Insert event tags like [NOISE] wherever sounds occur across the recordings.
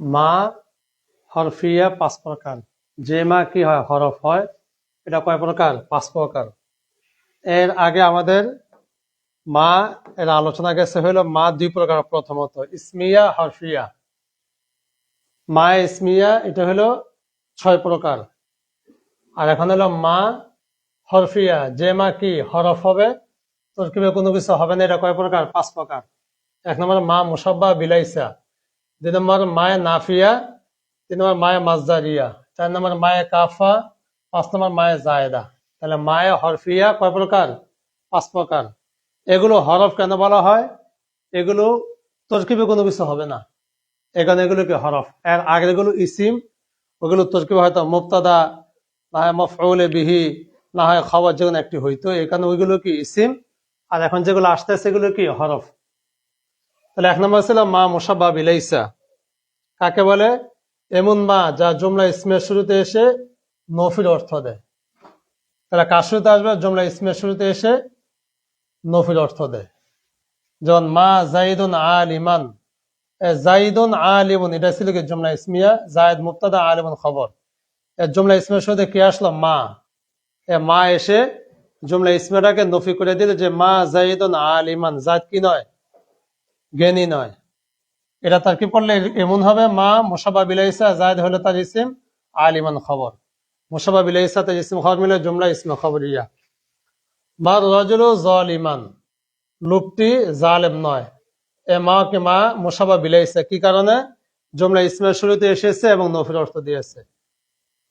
মা হরফিয়া পাঁচ প্রকার। যে মা কি হয়, হরফ হয়, এটা কয় প্রকার? পাঁচ প্রকার। এর আগে আমাদের মা, এর আলোচনা গেছে হলো মা দুই প্রকার প্রথমত, ইসমিয়া, হরফিয়া। মা, ইসমিয়া, এটা হলো ছয় প্রকার। আর এখন হলো মা, হরফিয়া। যে মা কি, হরফ হবে, তরকিবে কোনো কিছু হবে না, এটা কয় প্রকার? পাঁচ প্রকার। এক নম্বর মা মুসাব্বা, বিলাইসা। দুই নম্বর মায়ে নাফিয়া তিন নম্বর মায়ে মাজদারিয়া চার নম্বর মায়ে কাফা পাঁচ নম্বর মায়ে জায়দা তাহলে মায়ে হরফিয়া কয় প্রকার পাঁচ প্রকার এগুলো হরফ কেন বলা হয় এগুলো তরকিবে কোনো কিছু হবে না এখানে এগুলো কি হরফ এর আগেরগুলো ইসিম ওগুলো তরকিবে হয়তো মুক্তাদা না হয় মফউলে বিহি না হয় খবর যেগুলো একটি হইতো এখানে ওইগুলো কি ইসিম? আর এখন যেগুলো আসতে সেগুলো কি হরফ? তাহলে এক নম্বর ছিল মা মুসাব্বা বিলাইসা। কাকে বলে? এমন মা যা জুমলা ইসমের শুরুতে এসে নফির অর্থ দেয়। তাহলে কার শুরুতে আসবে? জুমলা ইসমের শুরুতে এসে নফির অর্থ দেয়। যেমন, মা জাইদুন আল ইমান জাইদুন আলিমুন, এটা ছিল কি জুমলা ইসমিয়া? জায়দ মুক্তাদা আলিমুন খবর। জুমলা ইসমের শুরুতে কি আসলো? মা। এ মা এসে জুমলা ইসমিয়াটাকে নফি করে দিল যে, মা জাইদুন আলিমান জায়দ কি নয়? জ্ঞানী নয়। এটা তার কি করলে এমন হবে, মা মোসাবা বিলাইসা জায়দ হলো তার ইসিম আলিমান খবর। মোসাবা বিলাইসা তার ইসিম খবর মিলে জুমলা ইসমে খবরিয়া মা রজুল জল ইমান লোকটি জালেম নয়। এ মা কে মা মোসাবা বিলাইসা, কি কারণে? জুমলা ইসমের শুরুতে এসেছে এবং নফির অর্থ দিয়েছে।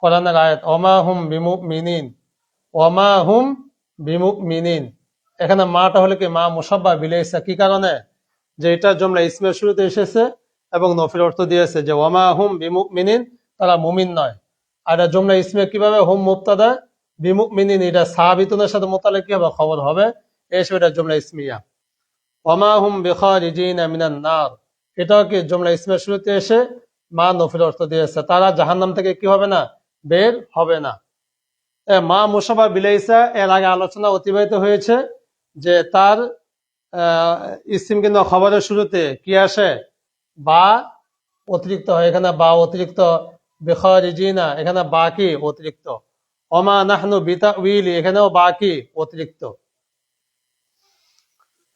কোরআনের আয়াত অমা হুম বিমুক মিনিন অমা হুম বিমুক মিনিন এখানে মাটা হলো কি মা মোসাব্বা বিলাইসা, কি কারণে? যে এটা জমলা ইসমের শুরুতে এসেছে এবং নফির অর্থ দিয়েছে যে ওমা হুম বিমুক মিনিন তারা মুমিন নয়। আর এটা জমলা ইসমে কীভাবে হুম মুক্তাদা বিমুক মিনিন এটা সাহাবিতুনের সাথে মোতালে কি হবে খবর হবে। এসে এটা জমলা ইসমিয়া। ওমা হুম বেখারিজিন মিনান নার। এটাও কি জমলা ইসমের শুরুতে এসে মা নফির অর্থ দিয়েছে। তারা জাহান্নাম থেকে কি হবে না? বের হবে না। মা মুসাফা বিলাইসা, এর আগে আলোচনা অতিবাহিত হয়েছে যে তার ইসিম কিন্তু খবরের শুরুতে কি আসে? বা অতিরিক্ত হয়, এখানে বা অতিরিক্ত বেখরিজিনা এখানে বাকি অতিরিক্ত। অমা নাহনু বিতা উইলি এখানেও বা কি অতিরিক্ত।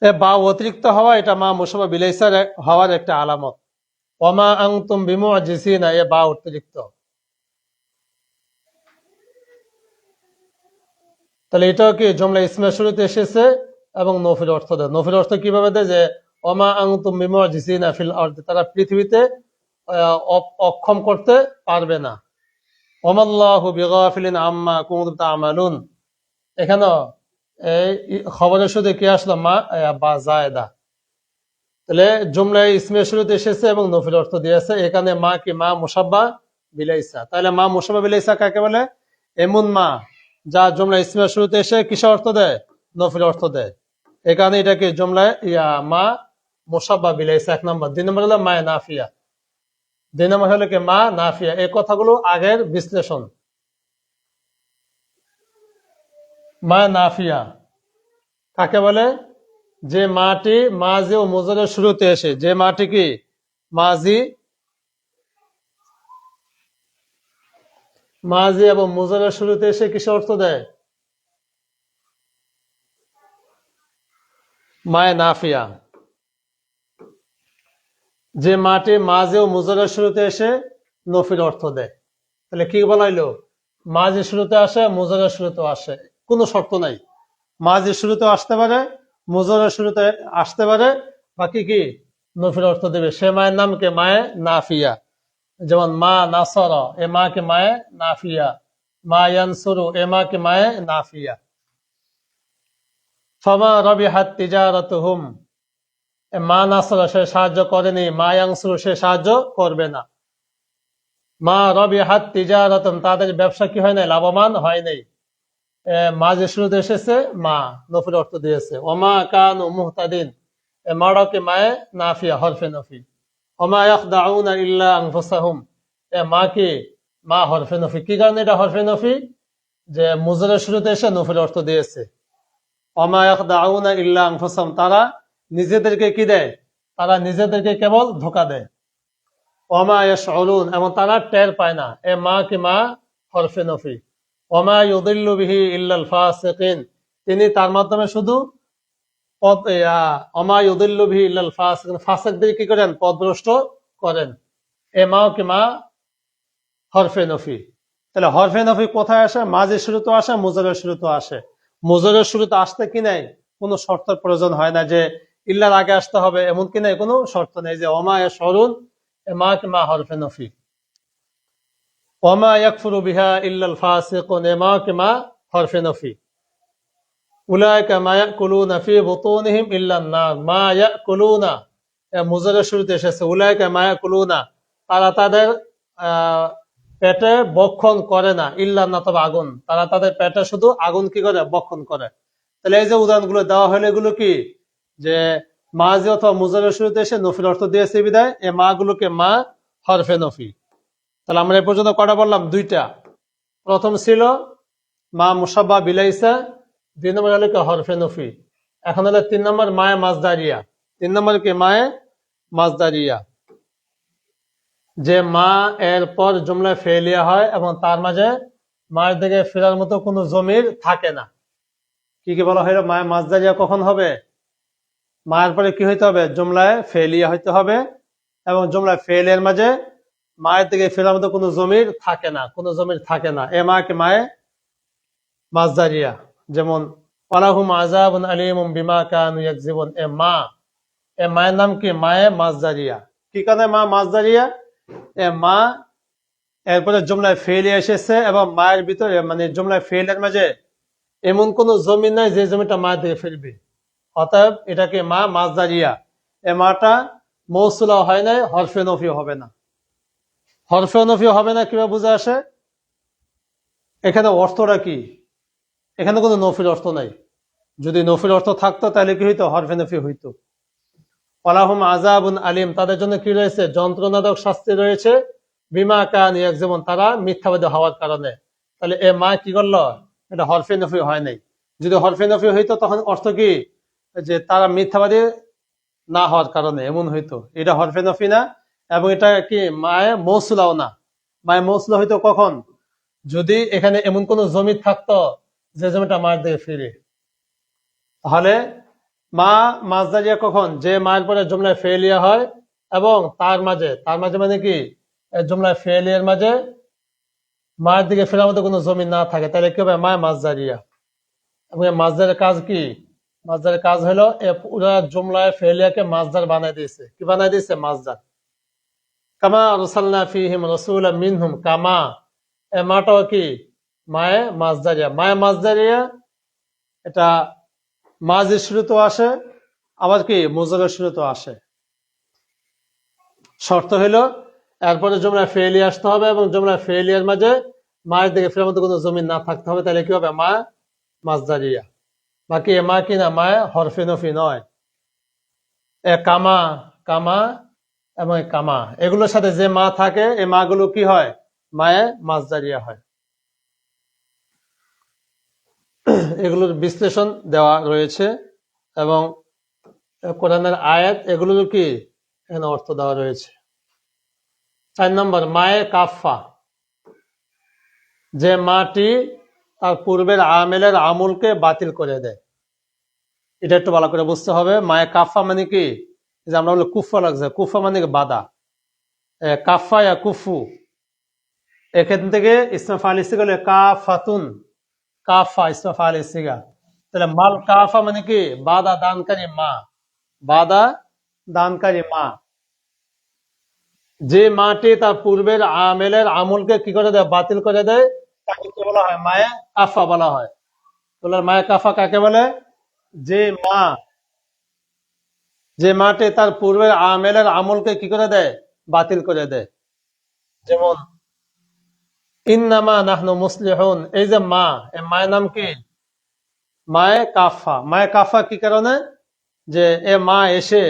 বা অতিরিক্ত হওয়া, এটা মা মুসাফা বিলাইসার হওয়ার একটা আলামত। অমা আং তুম বিমু জিসিনা এ বা অতিরিক্ত। তাহলে এটাও কি জমলা ইসমের শুরুতে এসেছে? এবং নফির অর্থ দেয়। নফির অর্থ কীভাবে দেয় যে অমা আংতুম বিমজিসিনা ফিল আরদি, তারা পৃথিবীতে অক্ষম করতে পারবে না। ওমাল্লাহু বিগাফিলিন আম্মা কুমুদ তামালুন। এখানেও এই খবরের শুরুতে কি আসলো? মা বা জায়দা। তাহলে জুমলা ইসমের শুরুতে এসেছে এবং নফির অর্থ দিয়েছে। এখানে মা কি? মা মুসাব্বা বিলাইসা। তাহলে মা মুসাব্বা বিলাইসা কাকে বলে? এমন মা, যা জুমলা ইসমের শুরুতে এসে কিসের অর্থ দেয়? নফির অর্থ দেয়। এখানে এটাকে জুমলায়, ইয়া, মা, মুসাব্বা বিলাইছে এক নম্বর। দুই নম্বর হলো মায় নাফিয়া। দুই নম্বর হলো কি? মা নাফিয়া। এই কথাগুলো আগের বিশ্লেষণ। মা নাফিয়া। কাকে বলে? যে মাটি মাঝি ও মুজরের শুরুতে এসে। যে মাটি কি? মাঝি মাঝি এবং মুজরের শুরুতে এসে কিসে অর্থ দেয়? মায়ে নাফিয়া। যে মাটি মাঝে ও মুজরের শুরুতে এসে নফির অর্থ দেয়। তাহলে কি বলা হইল মাঝে শুরুতে আসে, মুজরের শুরুতে আসে। কোনো শর্ত নাই। মাঝে শুরুতে আসতে পারে, মুজরের শুরুতে আসতে পারে, বাকি কি? নফির অর্থ দেবে। সে মায়ের নাম কে? মায়ে নাফিয়া। যেমন মা নাসর, এ মা কে? মায়ে নাফিয়া। মা ইয়ানসুরু, এ মা কে? মায়ে নাফিয়া। ফমা রবি হাত তিজারত হুম মা নাসর, সে সাহায্য করেনি। মা ইয়াংসুরু, সে সাহায্য করবে না। মা রবি হাত তিজারতন, তাদের ব্যবসা কি হয় নাই? লাভবান হয় নাই। মা যে শুরুতে এসেছে, মা নফির অর্থ দিয়েছে। ওমা কান ও মুহতাদিন মাড়কে মায়ে? নাফিয়া, হরফে নফি ওমা ইয়াখদাউনা ইল্লা আনফুসাহুম। এ মা কি? মা হরফে নফি কি কারণে এটা হরফে নফি যে মুজরের শুরুতে এসে নফির অর্থ দিয়েছে। ওমা ইয়াখদাউনা ইল্লা আনফুসাহুম তারা নিজেদেরকে কি দেয়? তারা নিজেদেরকে কেবল ধোকা দেয়। ওমা ইয়াশউরুন এবং তারা টের পায় না। এ মা কি মা? হরফে নফি। ওমা ইউদিল্লু বিহি ইল্লাল ফাসিকিন তিনি তার মাধ্যমে শুধু পদ ইয়া, অমা ইউদিল্লু বিহি ইল্লাল ফাসিকিন ফাসিকদের কি করেন? পদভ্রষ্ট করেন। এ মাও কি মা? হরফে নফি। তাহলে হরফে নফি কোথায় আসে? মাঝের শুরুতে আসে মুজরের শুরুতে আসে। মুজরের শুরুতে আসতে কি নাই? কোনো শর্তের প্রয়োজন হয় না যে ইল্লার আগে আসতে হবে এমন কি নাই? কোনো শর্ত নেই যে অমা এ সরুন মা মা হরফে নফি। ওমা ইয়াকফুরু বিহা ইল্লাল ফাসিকুন মা মা হরফে নফি। উলাইকা মা ইয়াকুলুনা ফি বুতুনিহিম ইল্লান নার। মা ইয়াকুলুনা মুজরের শুরুতে এসেছে উলাইকা মা ইয়াকুলুনা। তারা তাদের আহ, পেটে বক্ষণ করে না, ইল্লা না তবে আগুন। তারা তাদের পেটে শুধু আগুন কি করে? বক্ষণ করে। তাহলে এই যে উদাহরণগুলো দেওয়া হলো, এগুলো কি? যে মাঝি অথবা মুজরের শুরুতে এসে নফির অর্থ দিয়েছে বিদায়, এ মা গুলোকে মা হরফে নফি তাহলে আমরা এ পর্যন্ত কটা বললাম? দুইটা। প্রথম ছিল, মা মুসাব্বা বিলাইসা, দুই নম্বর হলো কি? হরফে নফি এখন হলো তিন নম্বর মায়ে মাজদারিয়া। তিন নম্বর কি? মায়ে মাজদারিয়া। যে মা এর পর জুমলায় ফেলিয়া হয় এবং তার মাঝে মায়ের দিকে ফেরার মতো কোনো জমির থাকে না। কি কি বলা হয় মায়ের মাজদারিয়া কখন হবে? মায়ের পরে কি হইতে হবে? জুমলায় ফেলিয়া হইতে হবে এবং জুমলায় ফেলের মাঝে মায়ের দিকে ফেরার মতো কোনো জমির থাকে না, কোনো জমির থাকে না। এ মাকে মায়ে মাছ মাজদারিয়া যেমন বিমা এ মা, এ মায়ের নাম কি? মায়ে মাজদারিয়া কি কারণে মা মাজদারিয়া মা, এরপরে জুমলায় ফেলে এসেছে এবং মায়ের ভিতরে মানে জুমলায় ফেলের মাঝে এমন কোন জমি নাই যে জমিটা মা দিয়ে ফেলবে। অতএব এটাকে মা মাজদারিয়া। এ মাটা মৌসুলা হয় নাই, হরফে নফি হবে না। হরফে নফি হবে না কীভাবে বুঝে আসে? এখানে অর্থটা কি? এখানে কোনো নফির অর্থ নাই। যদি নফির অর্থ থাকতো তাহলে কি হইতো? হরফে নফি হইতো। আলাহুম আজাবুন আলিম, তাদের জন্য কি রয়েছে? যন্ত্রণাদক শাস্তি রয়েছে। বিমা কান যেমন তারা মিথ্যাবাদী হওয়ার কারণে। তাহলে এ মা কি করল? এটা হরফে নফি হয় নাই। যদি হরফে নফি হইতো, তখন অর্থ কি? যে তারা মিথ্যাবাদী না হওয়ার কারণে, এমন হইতো। এটা হরফে নফি না, এবং এটা কি মায়ে মৌসুলাও না। মায়ে মৌসুলা হইতো কখন? যদি এখানে এমন কোন জমি থাকতো, যে জমিটা মায়ের দিকে ফিরে। তাহলে মা মাজদারিয়া কখন? যে মায়ের পরে জুমলায় ফেলিয়া হয় এবং তার মাঝে তার মাঝে মানে কি? জুমলায় ফেলিয়ার মাঝে মায়ের দিকে ফেরার মতো কোনো জমি না থাকে। তাহলে কি হবে? মায় মাজদারিয়া। এবং মাজদারের কাজ কি? মাজদারের কাজ হলো পুরা জুমলায় ফেলিয়াকে মাজদার বানাই দিয়েছে। কি বানাই দিয়েছে? মাজদার। কামা রসাল্লা ফিহিম রসুল মিনহুম। কামা, এ মাটাও কি? মায়ে মাজদারিয়া। মায়ে মাজদারিয়া, এটা মাঝের শুরুতেও আসে, আবার কি মুজরের শুরুতেও আসে। শর্ত হইল এরপরে জমলা ফেলি আসতে হবে এবং জমলা ফেলিয়ার মাঝে মায়ের দিকে ফেরার মতো কোনো জমিন না থাকতে হবে, তাহলে কি হবে? মা মাজদারিয়া বাকি এ মা কি না মায় হরফে নফি নয়। এ কামা কামা এবং কামা। এগুলোর সাথে যে মা থাকে এই মাগুলো কি হয়? মায়ে মাজদারিয়া হয়। [CLEARS THROAT] এগুলোর বিশ্লেষণ দেওয়া রয়েছে এবং কোরআনের আয়াত এগুলোর কি? এখানে অর্থ দেওয়া রয়েছে। চার নম্বর, মায়ে কাফা যে মাটি তার পূর্বের আমেলের আমলকে বাতিল করে দেয়। এটা একটু ভালো করে বুঝতে হবে। মায়ে কাফা মানে কি? যে আমরা বলি কুফা লাগছে। কুফা মানে কি? বাদা কাফা ইয়া কুফু এখান থেকে ইসলাম ফালিসি কাফাতুন কাফা ইসলাম ফালিসিগা তাহলে মাল কাফা মানে কি বাদা দানকারী মা বাদা দানকারী মা যে মাটি তার পূর্বের আমেলের আমলকে কি করে দেয় বাতিল করে দেয় তাকে কি বলা হয় মায়ে কাফা বলা হয় বলে মায়ে কাফা কাকে বলে যে মা যে মাটি তার পূর্বের আমেলের আমলকে কি করে দেয় বাতিল করে দেয় যেমন ইন্নামা নাহনু মুসলিহুন। এই যে মা এই মায়ের নাম কি? মায়ে কাফা। মায়ে কাফা কি কারণে? যে এ মা এসে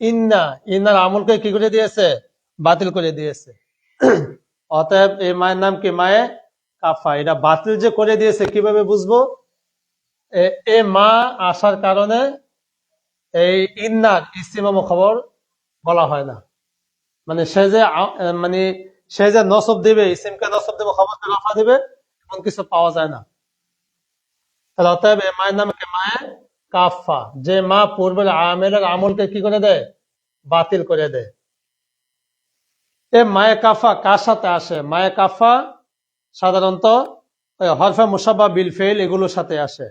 ইন্না, ইন্নার আমলকে কি করে দিয়েছে? বাতিল করে দিয়েছে। [CLEARS THROAT] অতএব এই মায়ের নাম কি? মায়ে কাফা। এটা বাতিল যে করে দিয়েছে, কীভাবে বুঝব? এ- এ মা আসার কারণে এই ইন্নার ইস্তিমাম খবর বলা হয় না। মানে সে যে মানে সে যে নসব দিবে ইসিমকে নসব দেবে খবরকে রফা দিবে, এমন কিছু পাওয়া যায় না। তাহলে অতএব এই মায়ের নাম মায়ে? কাফা যে মা পূর্বের আমেলের আমলকে কি করে দেয়? বাতিল করে দেয়। এ মায়ে কাফা কার সাথে আসে? মায়ে কাফা সাধারণত হরফে মুসাবা বিল ফেল এগুলোর সাথে আসে।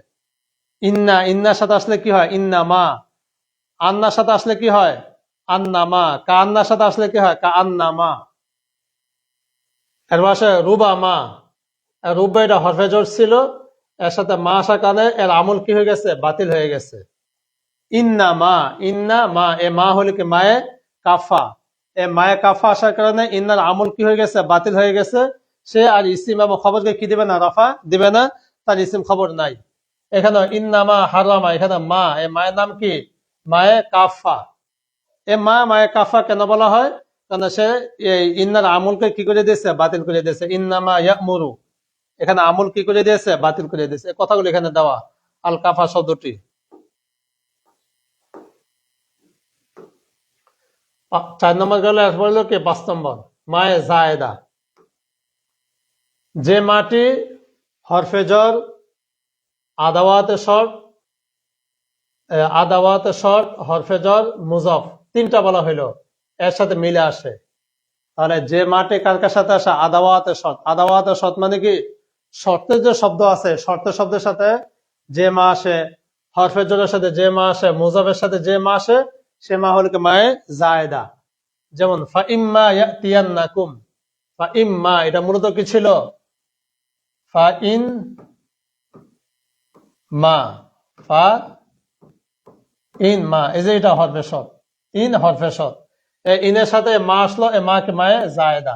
ইন্না, ইন্নার সাথে আসলে কি হয়? ইন্না মা। আন্নার সাথে আসলে কি হয়? আন্না মা। কা আন্নার সাথে আসলে কি হয়? কা আন্না মা। এর পাশে রুবা মা। রুবা এটা হরফে জোর ছিল। এর সাথে মা আসার কারণে এর আমল কি হয়ে গেছে? বাতিল হয়ে গেছে। ইন্না মা ইন্না মা। এ মা হলে কি মায়ে কাফা। এ মায়ে কাফা আসার কারণে ইন্নার আমল কি হয়ে গেছে? বাতিল হয়ে গেছে। সে আর ইসিম এবং খবরকে কি দিবে না? রফা দিবে না। তার ইসিম খবর নাই। এখানে ইন্নামা হারামা। এখানে মা। এ মায়ের নাম কি? মায়ে কাফা। এ মা মায়ে কাফা কেন বলা হয়? কারণ সে এই ইন্নার আমলকে কি করে দিয়েছে? বাতিল করে দিয়েছে। ইন্নামা ইয়ামুরু। এখানে আমল কি করে দিয়েছে? বাতিল করে দিয়েছে। কথাগুলো এখানে দেওয়া। আল কাফা শব্দটি চার নম্বর গেলে বলল কি? পাঁচ নম্বর। মায়ে জায়দা। যে মাটি হরফেজর আদাওয়াতে শর্ট আদাওয়াতে শর্ট হরফেজর মুজফ, তিনটা বলা হইল। এর সাথে মিলে আসে। তাহলে যে মাটি কার কার সাথে আসে, আদাওয়াতে সৎ আদাওয়াতে শর্ট মানে কি? শর্তের যে শব্দ আছে, শর্তের শব্দের সাথে যে মা আসে হরফেজরের সাথে যে মা আসে মুজফের সাথে যে মা আসে, সে মা হলো কি? মায়ে জায়দা। যেমন এটা মূলত কি ছিল? ফা ইন মা। ফা ইন মা। এই যে এটা হরফে সৎ ইন হরফে সৎ ইনের সাথে মা আসলো এ মা কে মায়ে জায়দা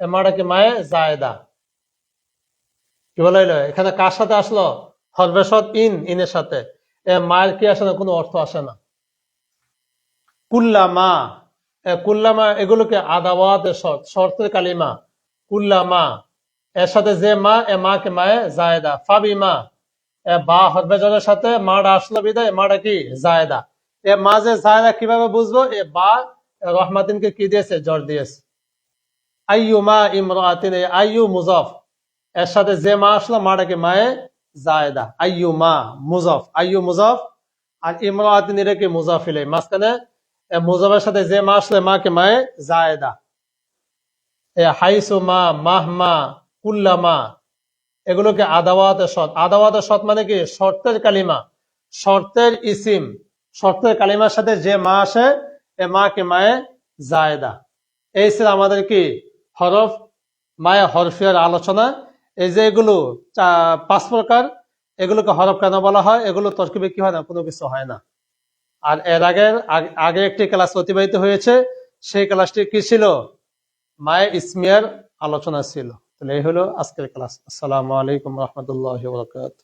এ মাটা কি মায়ে জায়দা কি বলা হইল এখানে কার সাথে আসলো সৎ ইন ইনের সাথে এ মায়ের কি আসে না কোনো অর্থ আসে না কুল্লামা কুল্লামা এগুলোকে আদাওয়াত শর্ত শর্তের কালিমা কুল্লামা এর সাথে যে মা এ মা কে মায়ে জায়দা ফাবি মা এ বা হরবেজরের সাথে মাটা আসলো বিদায় মাটা কি জায়দা এ মা যে জায়দা কীভাবে বুঝব এ বা রহমাতিনকে কি দিয়েছে? জ্বর দিয়েছে। আইয়ু মা ইমরাতিন আইয়ু মুজফ। এর সাথে যে মা আসলো, মাটা কি? মায়ে জায়দা। আইয়ু মা মুজফ। আইয়ু মুজফ আর ইমরাতিন এটা কি মুজাফিলে? মাঝখানে মুজফের সাথে যে মা আসলে, মা কে? মায়ে জায়দা। হাইসু মা মাহমা কুল্লামা এগুলোকে আদাওয়াতে সৎ আদাওয়াতে সৎ মানে কি? শর্তের কালিমা। শর্তের ইসিম। শর্তের কালিমার সাথে যে মা আসে এ মা কে মায়ে জায়দা। এই ছিল আমাদের কি হরফ? মায়ে হরফিয়ার আলোচনা। এই যে এগুলো পাঁচ প্রকার, এগুলোকে হরফ কেন বলা হয়? এগুলো তর্কিবে কি হয় না? কোনো কিছু হয় না। আর এর আগের, আগে একটি ক্লাস অতিবাহিত হয়েছে। সেই ক্লাসটি কি ছিল? মায়ে ইসমিয়ার আলোচনা ছিল। তাহলে এই হলো আজকের ক্লাস। আসসালামু আলাইকুম রহমতুল্লাহ বরকাত